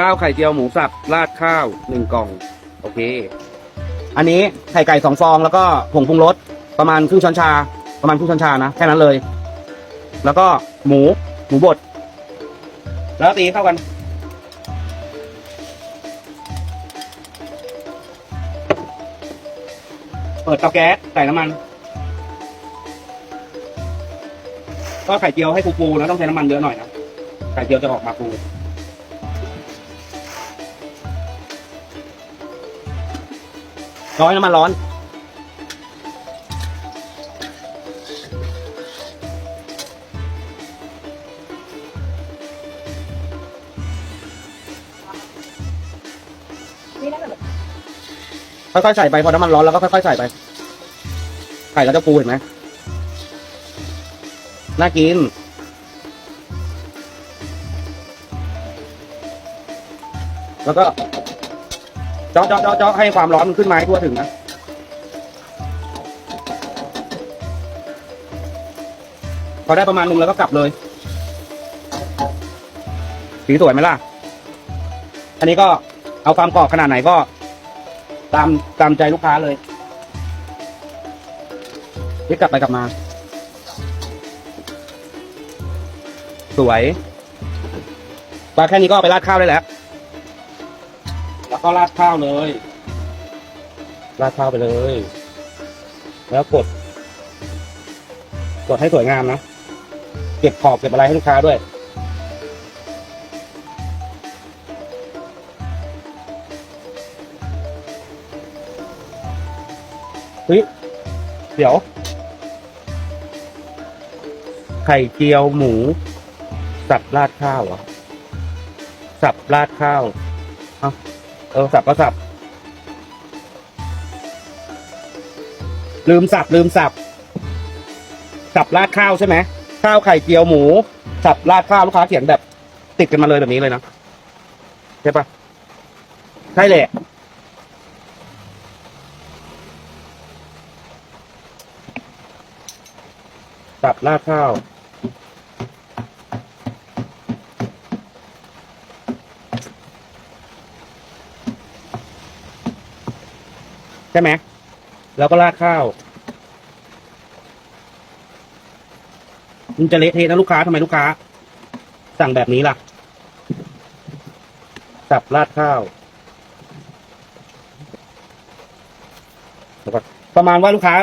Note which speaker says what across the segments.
Speaker 1: ข้าวไข่เจียวหมูสับราดข้าวหนึ่งกล่อง โอเค อันนี้ไข่ไก่สองฟองแล้วก็ผงปรุงรสประมาณครึ่งช้อนชา ประมาณครึ่งช้อนชานะแค่นั้นเลย แล้วก็หมูหมูบดแล้วตีเข้ากัน เปิดเตาแก๊สใส่น้ำมันก็ไข่เจียวให้ฟูๆนะต้องใช้น้ำมันเยอะหน่อยนะไข่เจียวจะออกมาฟู ร้อยน้ำมันร้อนค่อยๆใส่ไปพอน้ำมันร้อนแล้วก็ค่อยๆใส่ไปไข่ก็จะฟูเห็นไหมน่ากิน แล้วก็ เจาะเจาะเจาะเจาะให้ความร้อนมันขึ้นมาให้ทั่วถึงนะพอได้ประมาณนึงแล้วก็กลับเลยสีสวยไหมล่ะ อันนี้ก็เอาความกรอบขนาดไหนก็ ตามตามใจลูกค้าเลยนี่กลับไปกลับมา สวยปลาแค่นี้ก็ไปราดข้าวได้แล้ว ก็ราดข้าวเลยราดข้าวไปเลย แล้วกด กดให้สวยงามนะ เก็บขอบเก็บอะไรให้ลูกค้าด้วย เฮ้ย เดี๋ยว ไข่เจียวหมู สับราดข้าวเหรอ สับราดข้าว เอา เออสับก็สับ ลืมสับลืมสับ สับราดข้าวใช่ไหมข้าวไข่เจียวหมู สับราดข้าวลูกค้าเขียนแบบ ติดกันมาเลยแบบนี้เลยนะใช่ปะใช่แหละสับราดข้าว ใช่ไหมแล้วก็ราดข้าวมันจะเละเทะนะลูกค้าทำไมลูกค้า สั่งแบบนี้ล่ะ สับราดข้าวประมาณว่าลูกค้า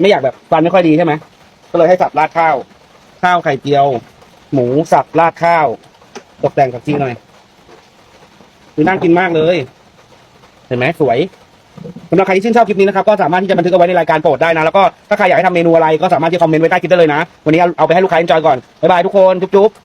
Speaker 1: ไม่อยากแบบฟันไม่ค่อยดีใช่ไหมก็เลยให้สับราดข้าว ข้าวไข่เจียว หมูสับราดข้าว ตกแต่งกับจีหน่อยคือน่ากินมากเลย เห็นไหมสวย สำหรับใครที่ชื่นชอบคลิปนี้นะครับก็สามารถที่จะบันทึกเอาไว้ในรายการโปรดได้นะแล้วก็ถ้าใครอยากให้ทำเมนูอะไรก็สามารถที่คอมเมนต์ไว้ใต้คลิปได้เลยนะ วันนี้เอาไปให้ลูกค้าเอนจอยก่อนบ๊ายบายทุกคนจุ๊บๆ